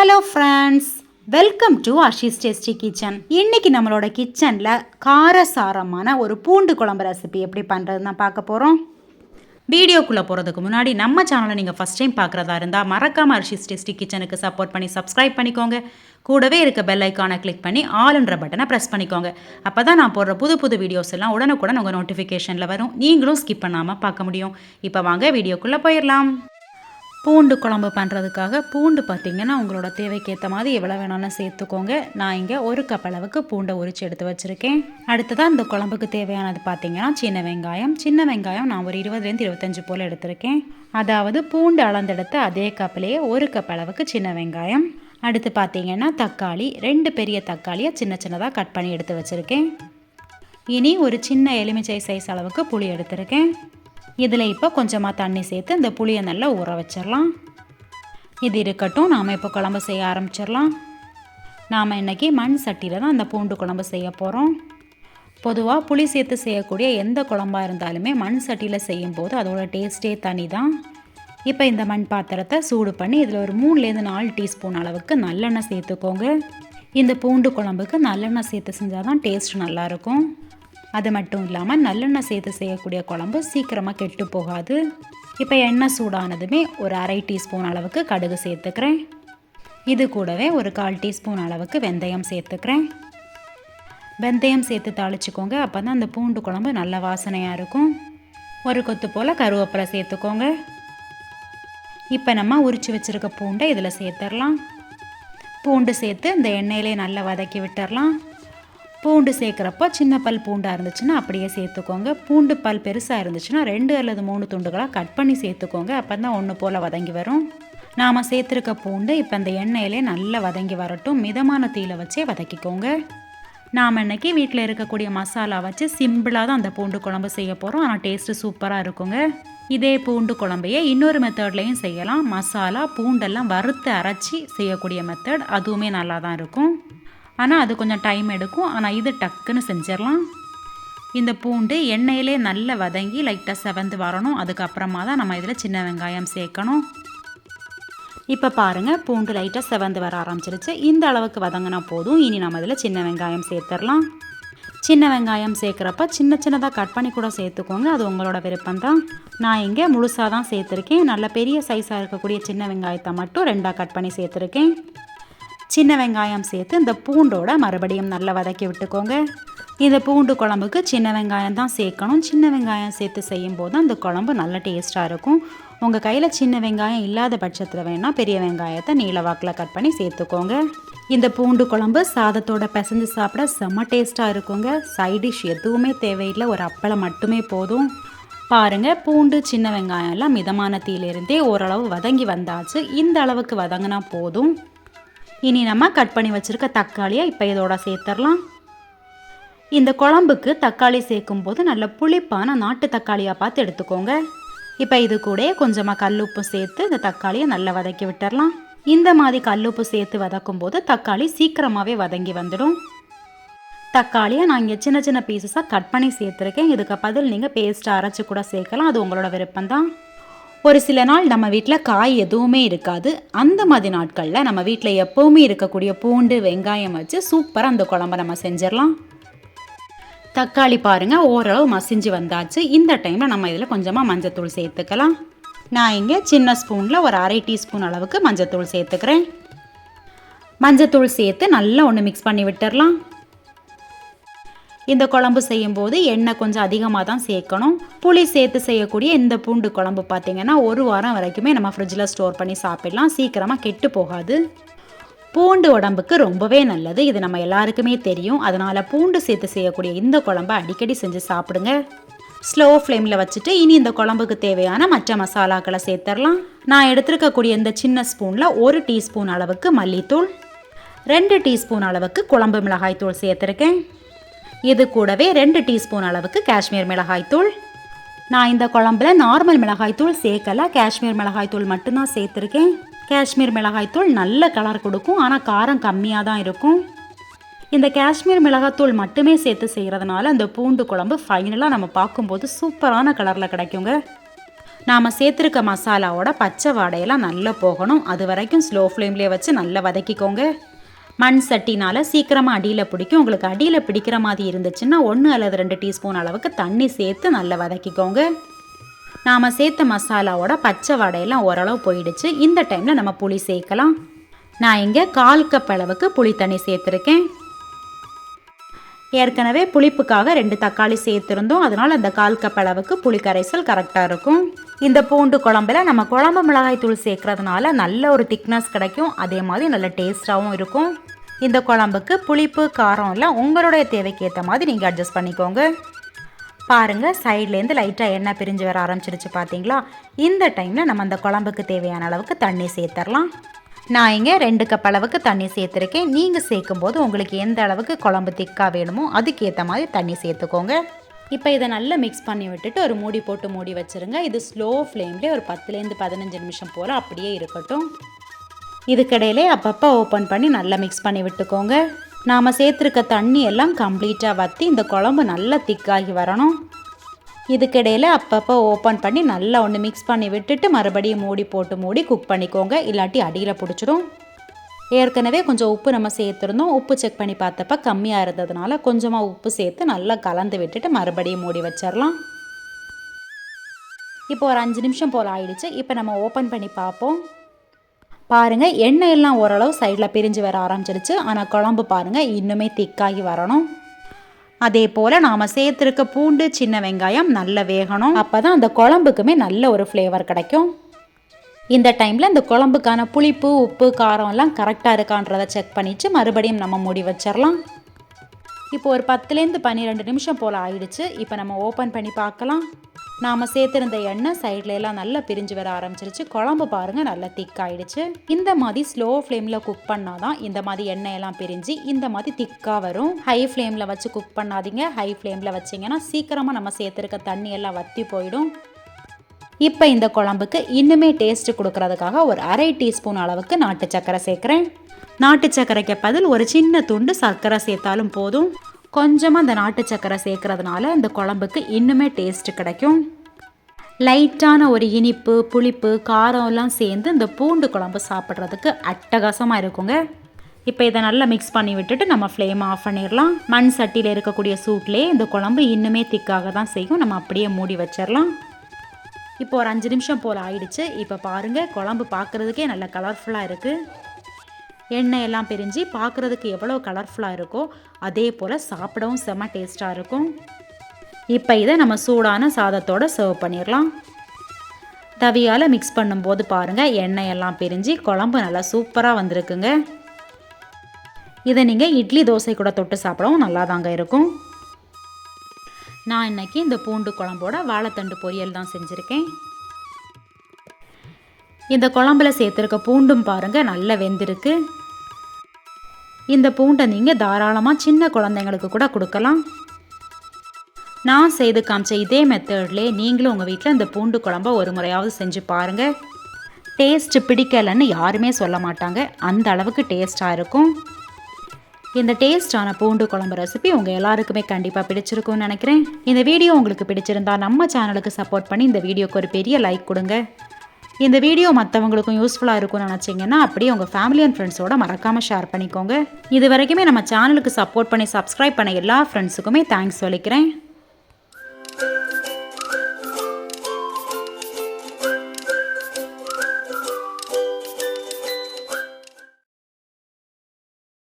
Hello friends welcome to Ashis tasty kitchen இன்னைக்கு நம்மளோட கிச்சனில் காரசாரமான ஒரு பூண்டு குழம்பு ரெசிபி எப்படி பண்ணுறதுன்னு பார்க்க போகிறோம் வீடியோக்குள்ளே போகிறதுக்கு முன்னாடி நம்ம சேனலை நீங்கள் ஃபஸ்ட் டைம் பார்க்குறதா இருந்தால் மறக்காமல் அர்ஷிஸ் டேஸ்டி கிச்சனுக்கு சப்போர்ட் பண்ணி சப்ஸ்கிரைப் பண்ணிக்கோங்க. கூடவே இருக்க பெல் ஐக்கானை கிளிக் பண்ணி ஆல்ன்ற பட்டனை ப்ரெஸ் பண்ணிக்கோங்க. அப்போ தான் நான் போடுற புது புது வீடியோஸ் எல்லாம் உடனுக்குடன் உங்கள் நோட்டிஃபிகேஷனில் வரும். நீங்களும் ஸ்கிப் பண்ணாமல் பார்க்க முடியும். இப்போ வாங்க வீடியோக்குள்ளே போயிடலாம். பூண்டு குழம்பு பண்ணுறதுக்காக பூண்டு பார்த்திங்கன்னா உங்களோட தேவைக்கேற்ற மாதிரி எவ்வளோ வேணாலும் சேர்த்துக்கோங்க. நான் இங்கே ஒரு கப் அளவுக்கு பூண்டை உரித்து எடுத்து வச்சுருக்கேன். அடுத்ததாக இந்த குழம்புக்கு தேவையானது பார்த்திங்கன்னா சின்ன வெங்காயம். சின்ன வெங்காயம் நான் ஒரு இருபதுலேருந்து இருபத்தஞ்சு போல் எடுத்திருக்கேன். அதாவது பூண்டு அளந்தெடுத்து அதே கப்பிலேயே ஒரு கப் அளவுக்கு சின்ன வெங்காயம். அடுத்து பார்த்தீங்கன்னா தக்காளி. ரெண்டு பெரிய தக்காளியை சின்ன சின்னதாக கட் பண்ணி எடுத்து வச்சுருக்கேன். இனி ஒரு சின்ன எலுமிச்சை சைஸ் அளவுக்கு புளி எடுத்திருக்கேன். இதில் இப்போ கொஞ்சமாக தண்ணி சேர்த்து இந்த புளியை நல்லா ஊற வச்சிடலாம். இது இருக்கட்டும் நாம் இப்போ குழம்பு செய்ய ஆரம்பிச்சிடலாம். நாம் இன்றைக்கி மண் சட்டியில் தான் அந்த பூண்டு குழம்பு செய்ய போகிறோம் பொதுவாக புளி சேர்த்து செய்யக்கூடிய எந்த குழம்பாக இருந்தாலுமே மண் சட்டியில் செய்யும்போது அதோட டேஸ்ட்டே தனி தான் இப்போ இந்த மண் பாத்திரத்தை சூடு பண்ணி இதில் ஒரு மூணுலேருந்து நாலு டீஸ்பூன் அளவுக்கு நல்லெண்ணெய் சேர்த்துக்கோங்க. இந்த பூண்டு குழம்புக்கு நல்லெண்ணெய் சேர்த்து செஞ்சால் தான் டேஸ்ட் நல்லாயிருக்கும் அது மட்டும் இல்லாமல் நல்லெண்ணெய் சேர்த்து செய்யக்கூடிய குழம்பு சீக்கிரமாக கெட்டு போகாது. இப்போ எண்ணெய் சூடானதுமே ஒரு அரை டீஸ்பூன் அளவுக்கு கடுகு சேர்த்துக்கிறேன். இது கூடவே ஒரு கால் டீஸ்பூன் அளவுக்கு வெந்தயம் சேர்த்துக்கிறேன். வெந்தயம் சேர்த்து தாளிச்சுக்கோங்க அப்போ தான் அந்த பூண்டு குழம்பு நல்ல வாசனையாக இருக்கும். ஒரு கொத்து போல் கருவேப்பிலை சேர்த்துக்கோங்க. இப்போ நம்ம உரித்து வச்சுருக்க பூண்டை இதில் சேர்த்துடலாம். பூண்டு சேர்த்து இந்த எண்ணெயிலே நல்லா வதக்கி விட்டுறலாம் பூண்டு சேர்க்குறப்போ சின்ன பல் பூண்டாக இருந்துச்சுன்னா அப்படியே சேர்த்துக்கோங்க. பூண்டு பல் பெருசாக இருந்துச்சுன்னா ரெண்டு அல்லது மூணு துண்டுகளாக கட் பண்ணி சேர்த்துக்கோங்க. அப்போ தான் ஒன்று போல் வதங்கி வரும். நாம் சேர்த்துருக்க பூண்டு இப்போ அந்த எண்ணெயிலே நல்லா வதங்கி வரட்டும். மிதமான தீயில வச்சே வதக்கிக்கோங்க. நாம் இன்னைக்கு வீட்டில் இருக்கக்கூடிய மசாலா வச்சு சிம்பிளாக தான் அந்த பூண்டு குழம்பு செய்ய போகிறோம் ஆனால் டேஸ்ட்டு சூப்பராக இருக்குங்க. இதே பூண்டு குழம்பையே இன்னொரு மெத்தட்லேயும் செய்யலாம். மசாலா பூண்டெல்லாம் வறுத்து அரைச்சி செய்யக்கூடிய மெத்தட் அதுவுமே நல்லா தான் இருக்கும். ஆனால் அது கொஞ்சம் டைம் எடுக்கும். ஆனால் இது டக்குன்னு செஞ்சிடலாம் இந்த பூண்டு எண்ணெயிலே நல்லா வதங்கி லைட்டாக செவந்து வரணும். அதுக்கப்புறமா தான் நம்ம இதில் சின்ன வெங்காயம் சேர்க்கணும். இப்போ பாருங்கள் பூண்டு லைட்டாக செவந்து வர ஆரம்பிச்சிருச்சு. இந்த அளவுக்கு வதங்கினா போதும். இனி நம்ம இதில் சின்ன வெங்காயம் சேர்த்துடலாம் சின்ன வெங்காயம் சேர்க்குறப்ப சின்ன சின்னதாக கட் பண்ணி கூட சேர்த்துக்கோங்க. அது உங்களோட விருப்பம் தான் நான் இங்கே முழுசாக தான் சேர்த்துருக்கேன். நல்ல பெரிய சைஸாக இருக்கக்கூடிய சின்ன வெங்காயத்தை மட்டும் ரெண்டாக கட் பண்ணி சேர்த்துருக்கேன். சின்ன வெங்காயம் சேர்த்து இந்த பூண்டோட மறுபடியும் நல்லா வதக்கி விட்டுக்கோங்க. இந்த பூண்டு குழம்புக்கு சின்ன வெங்காயம் தான் சேர்க்கணும். சின்ன வெங்காயம் சேர்த்து செய்யும்போது அந்த குழம்பு நல்ல டேஸ்ட்டாக இருக்கும். உங்கள் கையில் சின்ன வெங்காயம் இல்லாத பட்சத்தில் வேணால் பெரிய வெங்காயத்தை நீல வாக்கில் கட் பண்ணி சேர்த்துக்கோங்க. இந்த பூண்டு குழம்பு சாதத்தோட பிசைஞ்சு சாப்பிட செம்ம டேஸ்ட்டாக இருக்குங்க. சைடிஷ் எதுவுமே தேவையில்லை. ஒரு அப்பளம் மட்டுமே போதும். பாருங்கள் பூண்டு சின்ன வெங்காயம் எல்லாம் மிதமான தீயிலிருந்தே ஓரளவு வதங்கி வந்தாச்சு. இந்த அளவுக்கு வதங்கினா போதும். இனி நம்ம கட் பண்ணி வச்சுருக்க தக்காளியை இப்போ இதோட சேர்த்துடலாம் இந்த குழம்புக்கு தக்காளி சேர்க்கும் போது நல்ல புளிப்பான நாட்டு தக்காளியாக பார்த்து எடுத்துக்கோங்க. இப்போ இது கூட கொஞ்சமாக கல்லுப்பு சேர்த்து இந்த தக்காளியை நல்லா வதக்கி விட்டுறலாம் இந்த மாதிரி கல்லுப்பு சேர்த்து வதக்கும் போது தக்காளி சீக்கிரமாகவே வதங்கி வந்துடும். தக்காளியை நான் இங்கே சின்ன சின்ன பீசஸாக கட் பண்ணி சேர்த்துருக்கேன். இதுக்கு பதில் நீங்கள் பேஸ்ட்டை அரைச்சி கூட சேர்க்கலாம். அது உங்களோட விருப்பம்தான். ஒரு சில நாள் நம்ம வீட்டில் காய் எதுவுமே இருக்காது. அந்த மாதிரி நாட்களில் நம்ம வீட்டில் எப்போவுமே இருக்கக்கூடிய பூண்டு வெங்காயம் வச்சு சூப்பராக அந்த குழம்ப நம்ம செஞ்சிடலாம். தக்காளி பாருங்கள் ஓரளவு மசிஞ்சு வந்தாச்சு. இந்த டைமில் நம்ம இதில் கொஞ்சமாக மஞ்சத்தூள் சேர்த்துக்கலாம். நான் இங்கே சின்ன ஸ்பூனில் ஒரு அரை டீஸ்பூன் அளவுக்கு மஞ்சத்தூள் சேர்த்துக்கிறேன். மஞ்சத்தூள் சேர்த்து நல்லா ஒன்று மிக்ஸ் பண்ணி விட்டுடலாம். இந்த குழம்பு செய்யும்போது எண்ணெய் கொஞ்சம் அதிகமாக தான் சேர்க்கணும். புளி சேர்த்து செய்யக்கூடிய இந்த பூண்டு குழம்பு பார்த்திங்கன்னா ஒரு வாரம் வரைக்குமே நம்ம ஃப்ரிட்ஜில் ஸ்டோர் பண்ணி சாப்பிடலாம். சீக்கிரமாக கெட்டு போகாது. பூண்டு உடம்புக்கு ரொம்பவே நல்லது. இது நம்ம எல்லாருக்குமே தெரியும். அதனால் பூண்டு சேர்த்து செய்யக்கூடிய இந்த குழம்பை அடிக்கடி செஞ்சு சாப்பிடுங்க. ஸ்லோ ஃப்ளேமில் வச்சுட்டு இனி இந்த குழம்புக்கு தேவையான மற்ற மசாலாக்களை சேர்த்துடலாம் நான் எடுத்துருக்கக்கூடிய இந்த சின்ன ஸ்பூனில் ஒரு டீஸ்பூன் அளவுக்கு மல்லித்தூள் ரெண்டு டீஸ்பூன் அளவுக்கு குழம்பு மிளகாய் தூள் சேர்த்துருக்கேன். இது கூடவே ரெண்டு டீஸ்பூன் அளவுக்கு காஷ்மீர் மிளகாய்த்தூள் நான் இந்த குழம்புல நார்மல் மிளகாய்த்தூள் சேர்க்கல. காஷ்மீர் மிளகாய்த்தூள் மட்டும்தான் சேர்த்துருக்கேன். காஷ்மீர் மிளகாய்த்தூள் நல்ல கலர் கொடுக்கும். ஆனால் காரம் கம்மியாக தான் இருக்கும். இந்த காஷ்மீர் மிளகாத்தூள் மட்டுமே சேர்த்து செய்கிறதுனால அந்த பூண்டு குழம்பு ஃபைனலாக நம்ம பார்க்கும்போது சூப்பரான கலரில் கிடைக்குங்க. நாம் சேர்த்துருக்க மசாலாவோட பச்சை வாடையெல்லாம் நல்லா போகணும். அது வரைக்கும் ஸ்லோ ஃப்ளேம்லேயே வச்சு நல்லா வதக்கிக்கோங்க. மண் சட்டினால் சீக்கிரமாக அடியில் பிடிக்கும். உங்களுக்கு அடியில் பிடிக்கிற மாதிரி இருந்துச்சுன்னா ஒன்று அல்லது ரெண்டு டீஸ்பூன் அளவுக்கு தண்ணி சேர்த்து நல்லா வதக்கிக்கோங்க. நாம் சேர்த்த மசாலாவோட பச்சை வடையெல்லாம் ஓரளவு போயிடுச்சு. இந்த டைமில் நம்ம புளி சேர்க்கலாம். நான் இங்கே கால் கப் அளவுக்கு புளி தண்ணி சேர்த்துருக்கேன். ஏற்கனவே புளிப்புக்காக ரெண்டு தக்காளி சேர்த்துருந்தோம். அதனால் அந்த கால் கப் அளவுக்கு புளி கரைசல் கரெக்டாக இருக்கும். இந்த பூண்டு குழம்புல நம்ம குழம்பு மிளகாய் தூள் சேர்க்கறதுனால நல்ல ஒரு திக்னஸ் கிடைக்கும். அதே மாதிரி நல்ல டேஸ்ட்டாகவும் இருக்கும். இந்த குழம்புக்கு புளிப்பு காரம் எல்லாம் உங்களுடைய தேவைக்கு ஏற்ற மாதிரி நீங்கள் அட்ஜஸ்ட் பண்ணிக்கோங்க. பாருங்கள் சைட்லேருந்து லைட்டாக எண்ணெய் பிரிஞ்சு வர ஆரம்பிச்சிருச்சு பார்த்தீங்களா இந்த டைமில் நம்ம அந்த குழம்புக்கு தேவையான அளவுக்கு தண்ணி சேர்த்துடலாம் நான் இங்கே ரெண்டு கப் அளவுக்கு தண்ணி சேர்த்துருக்கேன். நீங்கள் சேர்க்கும்போது உங்களுக்கு எந்த அளவுக்கு குழம்பு திக்காக வேணுமோ அதுக்கேற்ற மாதிரி தண்ணி சேர்த்துக்கோங்க. இப்போ இதை நல்லா மிக்ஸ் பண்ணி விட்டுட்டு ஒரு மூடி போட்டு மூடி வச்சுருங்க. இது ஸ்லோ ஃப்ளேம்லேயே ஒரு பத்துலேருந்து பதினஞ்சு நிமிஷம் போல் அப்படியே இருக்கட்டும். இதுக்கிடையிலே அப்பப்போ ஓப்பன் பண்ணி நல்லா மிக்ஸ் பண்ணி விட்டுக்கோங்க. நாம் சேர்த்துருக்க தண்ணி எல்லாம் கம்ப்ளீட்டாக வற்றி இந்த குழம்பு நல்லா திக்காகி வரணும். இதுக்கிடையில் அப்பப்போ ஓப்பன் பண்ணி நல்லா ஒன்று மிக்ஸ் பண்ணி விட்டுட்டு மறுபடியும் மூடி போட்டு மூடி குக் பண்ணிக்கோங்க. இல்லாட்டி அடியில் பிடிச்சிடும் ஏற்கனவே கொஞ்சம் உப்பு நம்ம சேர்த்துருந்தோம். உப்பு செக் பண்ணி பார்த்தப்ப கம்மியாக இருந்ததுனால கொஞ்சமாக உப்பு சேர்த்து நல்லா கலந்து விட்டுட்டு மறுபடியும் மூடி வச்சிடலாம் இப்போ ஒரு அஞ்சு நிமிஷம் போல் ஆயிடுச்சு. இப்போ நம்ம ஓப்பன் பண்ணி பார்ப்போம். பாருங்கள் எண்ணெய் எல்லாம் ஓரளவு சைடில் பிரிஞ்சு வர ஆரம்பிச்சிருச்சு. ஆனால் குழம்பு பாருங்கள் இன்னுமே திக்காகி வரணும். அதே போல் நாம் சேர்த்துருக்க பூண்டு சின்ன வெங்காயம் நல்லா வேகணும். அப்போ தான் அந்த குழம்புக்குமே நல்ல ஒரு ஃப்ளேவர் கிடைக்கும். இந்த டைமில் இந்த குழம்புக்கான புளிப்பு உப்பு காரம்லாம் கரெக்டாக இருக்கான்றதை செக் பண்ணிவிட்டு மறுபடியும் நம்ம மூடி வச்சிடலாம் இப்போ ஒரு பத்துலேருந்து பன்னிரெண்டு நிமிஷம் போல் ஆயிடுச்சு. இப்போ நம்ம ஓப்பன் பண்ணி பார்க்கலாம். நாம் சேர்த்துருந்த எண்ணெய் சைட்ல எல்லாம் நல்லா பிரிஞ்சு வர ஆரம்பிச்சிருச்சு. குழம்பு பாருங்கள் நல்லா திக் ஆயிடுச்சு. இந்த மாதிரி ஸ்லோ ஃப்ளேமில் குக் பண்ணாதான் இந்த மாதிரி எண்ணெய் எல்லாம் பிரிஞ்சு இந்த மாதிரி திக்காக வரும். ஹை ஃப்ளேமில் வச்சு குக் பண்ணாதீங்க. ஹை ஃப்ளேமில் வச்சிங்கன்னா சீக்கிரமாக நம்ம சேர்த்துருக்க தண்ணி எல்லாம் வற்றி போயிடும். இப்போ இந்த குழம்புக்கு இன்னுமே டேஸ்ட் கொடுக்கறதுக்காக ஒரு அரை டீஸ்பூன் அளவுக்கு நாட்டு சர்க்கரை சேர்க்குறேன். நாட்டு சர்க்கரைக்கு பதில் ஒரு சின்ன துண்டு சர்க்கரை சேர்த்தாலும் போதும். கொஞ்சமாக அந்த நாட்டு சர்க்கரை சேர்க்கறதுனால இந்த குழம்புக்கு இன்னுமே டேஸ்ட் கிடைக்கும். லைட்டான ஒரு இனிப்பு புளிப்பு காரம் எல்லாம் சேர்ந்து இந்த பூண்டு குழம்பு சாப்பிட்றதுக்கு அட்டகாசமாக இருக்குங்க. இப்போ இதை நல்லா மிக்ஸ் பண்ணி விட்டுட்டு நம்ம ஃப்ளேம் ஆஃப் பண்ணிடலாம். மண் சட்டியில் இருக்கக்கூடிய சூட்லேயே இந்த குழம்பு இன்னுமே திக்காக தான் செய்யும். நம்ம அப்படியே மூடி வச்சிடலாம். இப்போ ஒரு அஞ்சு நிமிஷம் போல் ஆயிடுச்சு. இப்போ பாருங்கள் குழம்பு பார்க்குறதுக்கே நல்ல கலர்ஃபுல்லாக இருக்குது எண்ணெய் எல்லாம் பிரிஞ்சு பார்க்குறதுக்கு எவ்வளோ கலர்ஃபுல்லாக இருக்கோ அதே போல் சாப்பிடவும் செம டேஸ்ட்டாக இருக்கும். இப்போ இதை நம்ம சூடான சாதத்தோடு சர்வ் பண்ணிடலாம். தவியால் மிக்ஸ் பண்ணும்போது பாருங்கள் எண்ணெய் எல்லாம் பிரிஞ்சு குழம்பு நல்லா சூப்பராக வந்திருக்குங்க. இதை நீங்கள் இட்லி தோசை கூட தொட்டு சாப்பிடவும் நல்லா தாங்க இருக்கும். நான் இன்னைக்கு இந்த பூண்டு குழம்போட வாழைத்தண்டு பொரியல் தான் செஞ்சுருக்கேன். இந்த குழம்புல சேர்த்துருக்க பூண்டும் பாருங்கள் நல்லா வெந்திருக்கு. இந்த பூண்டை நீங்கள் தாராளமாக சின்ன குழந்தைங்களுக்கு கூட கொடுக்கலாம். நான் செய்து காமிச்ச இதே மெத்தட்லேயே நீங்களும் உங்கள் வீட்டில் இந்த பூண்டு குழம்ப ஒரு முறையாவது செஞ்சு பாருங்கள் டேஸ்ட்டு பிடிக்கலைன்னு யாருமே சொல்ல மாட்டாங்க. அந்த அளவுக்கு டேஸ்ட்டாக இருக்கும். இந்த டேஸ்டான பூண்டு குழம்பு ரெசிபி உங்கள் எல்லாருக்குமே கண்டிப்பாக பிடிச்சிருக்கும்னு நினைக்கிறேன். இந்த வீடியோ உங்களுக்கு பிடிச்சிருந்தா நம்ம சேனலுக்கு சப்போர்ட் பண்ணி இந்த வீடியோக்கு ஒரு பெரிய லைக் கொடுங்க. இந்த வீடியோ மற்றவங்களுக்கும் யூஸ்ஃபுல்லாக இருக்கும்னு நினச்சிங்கன்னா அப்படியே உங்கள் ஃபேமிலி அண்ட் ஃப்ரெண்ட்ஸோட மறக்காமல் ஷேர் பண்ணிக்கோங்க. இது வரைக்குமே நம்ம சேனலுக்கு சப்போர்ட் பண்ணி சப்ஸ்கிரைப் பண்ண எல்லா ஃப்ரெண்ட்ஸுக்குமே தேங்க்ஸ் சொல்லிக்கிறேன்.